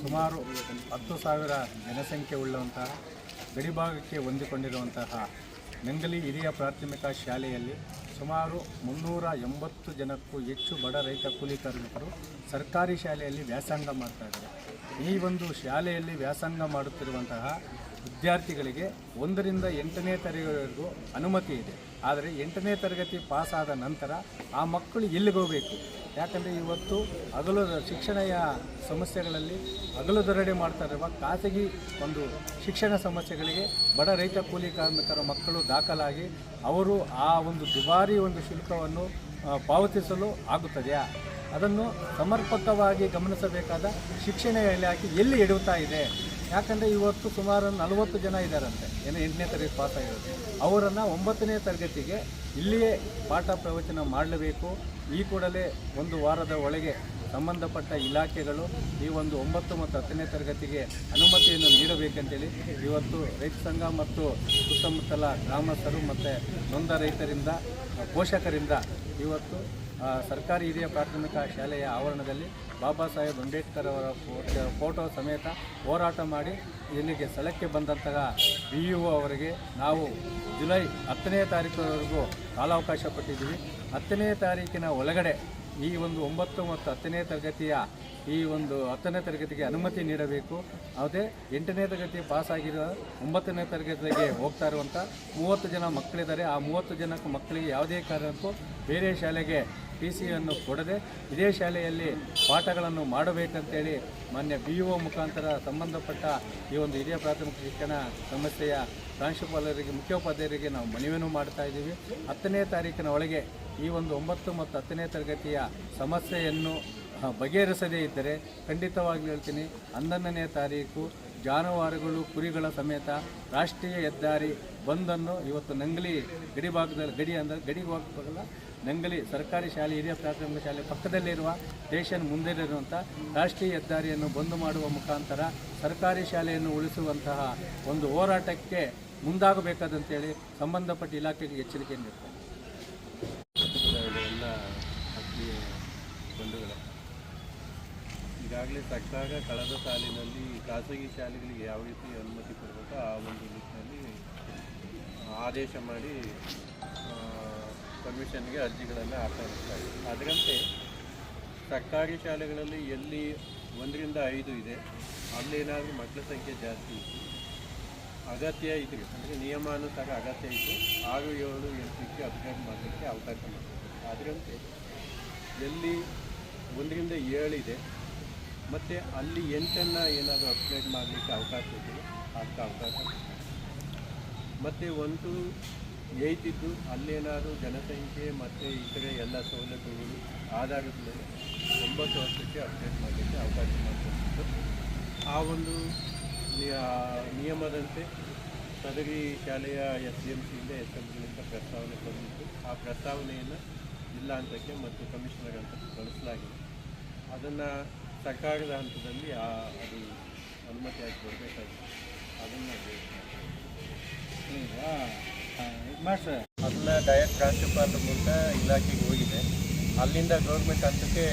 ಸುಮಾರು ಹತ್ತು ಸಾವಿರ ಜನಸಂಖ್ಯೆ ಉಳ್ಳುವಂತಹ ಗಡಿಭಾಗಕ್ಕೆ ಹೊಂದಿಕೊಂಡಿರುವಂತಹ ನಂಗಲಿ ಹಿರಿಯ ಪ್ರಾಥಮಿಕ ಶಾಲೆಯಲ್ಲಿ ಸುಮಾರು ಮುನ್ನೂರ ಎಂಬತ್ತು ಜನಕ್ಕೂ ಹೆಚ್ಚು ಬಡ ರೈತ ಕೂಲಿ ಕಾರ್ಮಿಕರು ಸರ್ಕಾರಿ ಶಾಲೆಯಲ್ಲಿ ವ್ಯಾಸಂಗ ಮಾಡ್ತಾ ಇದ್ದಾರೆ. ಈ ಒಂದು ಶಾಲೆಯಲ್ಲಿ ವ್ಯಾಸಂಗ ಮಾಡುತ್ತಿರುವಂತಹ ವಿದ್ಯಾರ್ಥಿಗಳಿಗೆ ಒಂದರಿಂದ ಎಂಟನೇ ತರಗತಿವರೆಗೂ ಅನುಮತಿ ಇದೆ. ಆದರೆ ಎಂಟನೇ ತರಗತಿ ಪಾಸಾದ ನಂತರ ಆ ಮಕ್ಕಳು ಎಲ್ಲಿಗೆ ಹೋಗಬೇಕು? ಯಾಕಂದರೆ ಇವತ್ತು ಹಗಲು ಶಿಕ್ಷಣಯ ಸಮಸ್ಯೆಗಳಲ್ಲಿ ಹಗಲು ದೊರಡೆ ಮಾಡ್ತಾ ಇರುವ ಖಾಸಗಿ ಒಂದು ಶಿಕ್ಷಣ ಸಮಸ್ಯೆಗಳಿಗೆ ಬಡ ರೈತ ಕೂಲಿ ಕಾರ್ಮಿಕರ ಮಕ್ಕಳು ದಾಖಲಾಗಿ ಅವರು ಆ ಒಂದು ದುಬಾರಿ ಒಂದು ಶುಲ್ಕವನ್ನು ಪಾವತಿಸಲು ಆಗುತ್ತದೆಯಾ? ಅದನ್ನು ಸಮರ್ಪಕವಾಗಿ ಗಮನಿಸಬೇಕಾದ ಶಿಕ್ಷಣ ಇಲಾಖೆ ಎಲ್ಲಿ ಎಡುತ್ತಾ ಇದೆ? ಯಾಕಂದರೆ ಇವತ್ತು ಸುಮಾರು ನಲವತ್ತು ಜನ ಇದ್ದಾರಂತೆ. ಏನೋ ಎಂಟನೇ ತರಗತಿ ಪಾಸ್ ಆಗಿರೋದು. ಅವರನ್ನು ಒಂಬತ್ತನೇ ತರಗತಿಗೆ ಇಲ್ಲಿಯೇ ಪಾಠ ಪ್ರವಚನ ಮಾಡಲೇಬೇಕು. ಈ ಕೂಡಲೇ ಒಂದು ವಾರದ ಒಳಗೆ ಸಂಬಂಧಪಟ್ಟ ಇಲಾಖೆಗಳು ಈ ಒಂದು ಒಂಬತ್ತು ಮತ್ತು ಹತ್ತನೇ ತರಗತಿಗೆ ಅನುಮತಿಯನ್ನು ನೀಡಬೇಕಂತೇಳಿ ಇವತ್ತು ರೈತ ಸಂಘ ಮತ್ತು ಸುತ್ತಮುತ್ತಲ ಗ್ರಾಮಸ್ಥರು ಮತ್ತು ನೊಂದ ರೈತರಿಂದ, ಪೋಷಕರಿಂದ ಇವತ್ತು ಸರ್ಕಾರಿ ಹಿರಿಯ ಪ್ರಾಥಮಿಕ ಶಾಲೆಯ ಆವರಣದಲ್ಲಿ ಬಾಬಾ ಸಾಹೇಬ್ ಅಂಬೇಡ್ಕರ್ ಅವರ ಫೋಟೋ ಸಮೇತ ಹೋರಾಟ ಮಾಡಿ ಇಲ್ಲಿಗೆ ಸ್ಥಳಕ್ಕೆ ಬಂದಂತಹ ಬಿ ಯು ಅವರಿಗೆ ನಾವು ಜುಲೈ ಹತ್ತನೇ ತಾರೀಕುವರೆಗೂ ಕಾಲಾವಕಾಶ ಕೊಟ್ಟಿದ್ದೀವಿ. ಹತ್ತನೇ ತಾರೀಕಿನ ಒಳಗಡೆ ಈ ಒಂದು ಒಂಬತ್ತು ಮತ್ತು ಹತ್ತನೇ ತರಗತಿಯ ಈ ಒಂದು ಹತ್ತನೇ ತರಗತಿಗೆ ಅನುಮತಿ ನೀಡಬೇಕು. ಅದೇ ಎಂಟನೇ ತರಗತಿ ಪಾಸಾಗಿರೋ ಒಂಬತ್ತನೇ ತರಗತಿಗೆ ಹೋಗ್ತಾ ಇರುವಂಥ ಮೂವತ್ತು ಜನ ಮಕ್ಕಳಿದ್ದಾರೆ. ಆ ಮೂವತ್ತು ಜನಕ್ಕೂ ಮಕ್ಕಳಿಗೆ ಯಾವುದೇ ಕಾರಣಕ್ಕೂ ಬೇರೆ ಶಾಲೆಗೆ ಟಿ ಸಿಯನ್ನು ಕೊಡದೆ ಇದೇ ಶಾಲೆಯಲ್ಲಿ ಪಾಠಗಳನ್ನು ಮಾಡಬೇಕಂತೇಳಿ ಮಾನ್ಯ ಬಿ ಒ ಮುಖಾಂತರ ಸಂಬಂಧಪಟ್ಟ ಈ ಒಂದು ಹಿರಿಯ ಪ್ರಾಥಮಿಕ ಶಿಕ್ಷಣ ಸಂಸ್ಥೆಯ ಪ್ರಾಂಶುಪಾಲರಿಗೆ, ಮುಖ್ಯೋಪಾಧ್ಯಾಯರಿಗೆ ನಾವು ಮನವಿಯನ್ನು ಮಾಡ್ತಾ ಇದ್ದೀವಿ. ಹತ್ತನೇ ತಾರೀಕಿನ ಒಳಗೆ ಈ ಒಂದು ಒಂಬತ್ತು ಮತ್ತು ಹತ್ತನೇ ತರಗತಿಯ ಸಮಸ್ಯೆಯನ್ನು ಬಗೆಹರಿಸದೇ ಇದ್ದರೆ ಖಂಡಿತವಾಗಿ ಹೇಳ್ತೀನಿ. ಹನ್ನೊಂದನೇ ತಾರೀಕು ಜಾನುವಾರುಗಳು, ಕುರಿಗಳ ಸಮೇತ ರಾಷ್ಟ್ರೀಯ ಹೆದ್ದಾರಿ ಬಂದನ್ನು ಇವತ್ತು ನಂಗಲಿ ಗಡಿ ಭಾಗದಲ್ಲಿ, ಗಡಿ ಅಂದರೆ ಗಡಿ ಭಾಗದಲ್ಲ, ನಂಗಲಿ ಸರ್ಕಾರಿ ಶಾಲೆ, ಹಿರಿಯ ಪ್ರಾಥಮಿಕ ಶಾಲೆ ಪಕ್ಕದಲ್ಲಿರುವ ಸ್ಟೇಷನ್ ಮುಂದೆ ಇರುವಂಥ ರಾಷ್ಟ್ರೀಯ ಹೆದ್ದಾರಿಯನ್ನು ಬಂದ್ ಮಾಡುವ ಮುಖಾಂತರ ಸರ್ಕಾರಿ ಶಾಲೆಯನ್ನು ಉಳಿಸುವಂತಹ ಒಂದು ಹೋರಾಟಕ್ಕೆ ಮುಂದಾಗಬೇಕಾದಂತೇಳಿ ಸಂಬಂಧಪಟ್ಟ ಇಲಾಖೆಗೆ ಎಚ್ಚರಿಕೆ ನೀಡ್ತಾರೆ ಈಗಾಗಲೇ ತಕ್ಕಾಗ ಕಳೆದ ಸಾಲಿನಲ್ಲಿ ಖಾಸಗಿ ಶಾಲೆಗಳಿಗೆ ಯಾವ ರೀತಿ ಅನುಮತಿ ಕೊಡಬೇಕೋ ಆ ಒಂದು ನಿಟ್ಟಿನಲ್ಲಿ ಆದೇಶ ಮಾಡಿ ಪರ್ಮಿಷನ್ಗೆ ಅರ್ಜಿಗಳನ್ನು ಇದೆ ಅದರಂತೆ ಸರ್ಕಾರಿ ಶಾಲೆಗಳಲ್ಲಿ ಎಲ್ಲಿ ಒಂದರಿಂದ ಐದು ಇದೆ ಅಲ್ಲೇನಾದರೂ ಮಕ್ಕಳ ಸಂಖ್ಯೆ ಜಾಸ್ತಿ ಇತ್ತು, ಅಗತ್ಯ ಇದ್ರೆ, ಅಂದರೆ ನಿಯಮಾನುಸಾರ ಅಗತ್ಯ ಇತ್ತು ಆರು, ಏಳು, ಎಂಟಕ್ಕೆ ಅಪ್ಗ್ರೇಡ್ ಮಾಡಲಿಕ್ಕೆ ಅವಕಾಶ ಮಾಡ್ತಾರೆ ಅದರಂತೆ ಎಲ್ಲಿ ಒಂದರಿಂದ ಏಳಿದೆ ಮತ್ತು ಅಲ್ಲಿ ಎಂಟನ್ನು ಏನಾದರೂ ಅಪ್ಡೇಟ್ ಮಾಡಲಿಕ್ಕೆ ಅವಕಾಶ ಇದೆಯೋ ಅಂತ ಅವಕಾಶ ಮತ್ತು ಒಂದು ಏಯ್ತ್ ಇದ್ದು ಅಲ್ಲೇನಾದರೂ ಜನಸಂಖ್ಯೆ ಮತ್ತು ಇತರೆ ಎಲ್ಲ ಸೌಲಭ್ಯಗಳು ಆಧಾರದ ಮೇಲೆ ಒಂಬತ್ತು ವರ್ಷಕ್ಕೆ ಅಪ್ಡೇಟ್ ಮಾಡಲಿಕ್ಕೆ ಅವಕಾಶ ಮಾಡಿಕೊಟ್ಟಿತ್ತು ಆ ಒಂದು ನಿಯ- ನಿಯಮದಂತೆ ಸದರಿ ಶಾಲೆಯ ಎಸ್ ಡಿ ಎಂ ಸಿಯಿಂದ ಎಸ್ ಎಂ ಸಿಯಿಂದ ಪ್ರಸ್ತಾವನೆ ಬಂದಿತ್ತು. ಆ ಪ್ರಸ್ತಾವನೆಯನ್ನು ಜಿಲ್ಲಾಂತಕ್ಕೆ ಮತ್ತು ಕಮಿಷನರ್ ಹಂತಕ್ಕೆ ಕಳಿಸಲಾಗಿದೆ. ಅದನ್ನು ಸರ್ಕಾರದ ಹಂತದಲ್ಲಿ ಆ, ಅದು ಅನುಮತಿಯಾಗಿ ಬರಬೇಕಾಗಿದೆ ಅದನ್ನು ಅದನ್ನ ಡೈರೆಕ್ಟ್ ಪ್ರಾಂಶುಪಾಲರ ಮೂಲಕ ಇಲಾಖೆಗೆ ಹೋಗಿದೆ. ಅಲ್ಲಿಂದ ಗೌರ್ಮೆಂಟ್ ಹಂತಕ್ಕೆ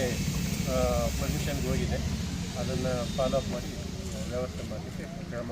ಪರ್ಮಿಷನ್ಗೆ ಹೋಗಿದೆ. ಅದನ್ನು ಫಾಲೋ ಅಪ್ ಮಾಡಿ, ವ್ಯವಸ್ಥೆ ಮಾಡಲಿಕ್ಕೆ ಕ್ರಮ